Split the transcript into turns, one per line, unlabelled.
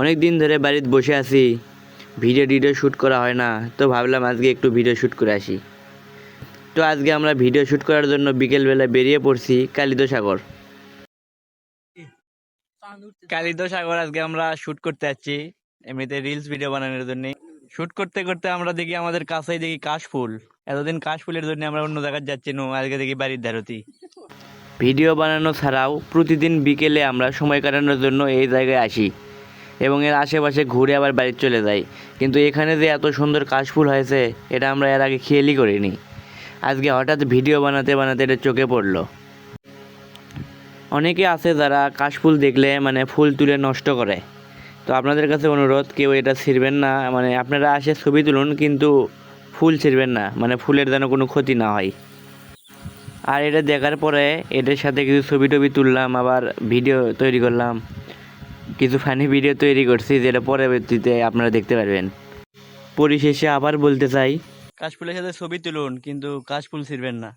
অনেক দিন ধরে বাড়িতে বসে আছি। ভিডিও টিডিও শ্যুট করা হয় না, তো ভাবলাম আজকে একটু ভিডিও শ্যুট করে আসি। তো আজকে আমরা ভিডিও শ্যুট করার জন্য বিকেলবেলা বেরিয়ে পড়ছি কালিদ সাগর কালিদ সাগর আজকে আমরা শ্যুট করতে যাচ্ছি, এমনিতে রিলস ভিডিও বানানোর জন্য। শ্যুট করতে করতে আমরা দেখি আমাদের কাছেই দেখি কাশফুল। এতদিন কাশফুলের জন্য আমরা অন্য জায়গায় যাচ্ছি নো, আজকে দেখি বাড়ির ধারতি। ভিডিও বানানো ছাড়াও প্রতিদিন বিকেলে আমরা সময় কাটানোর জন্য এই জায়গায় আসি। এবং এর আশেপাশে ঘুরে আবার বাড়ি চলে যাই। কিন্তু এখানে যে এত সুন্দর কাশফুল হয়েছে, এটা আমরা এর আগে খেয়ালই করিনি। আজকে হঠাৎ ভিডিও বানাতে বানাতে এটা চোখে পড়ল। অনেকে আছে যারা কাশফুল দেখলে মানে ফুল তুলে নষ্ট করে। তো আপনাদের কাছে অনুরোধ, কেউ এটা ছিঁড়বেন না। মানে আপনারা আসে ছবি তুলুন, কিন্তু ফুল ছিঁড়বেন না। মানে ফুলের যেন কোনো ক্ষতি না হয়। আর এটা দেখার পরে এটার সাথে কিছু ছবি টবি তুললাম, আবার ভিডিও তৈরি করলাম। কিছু ফানি ভিডিও তৈরি করছি, যেটা পরবর্তীতে আপনারা দেখতে পারবেন। পরিশেষে আবার বলতে চাই, কাশফুলের সাথে ছবি তুলুন, কিন্তু কাশফুল ছিঁড়বেন না।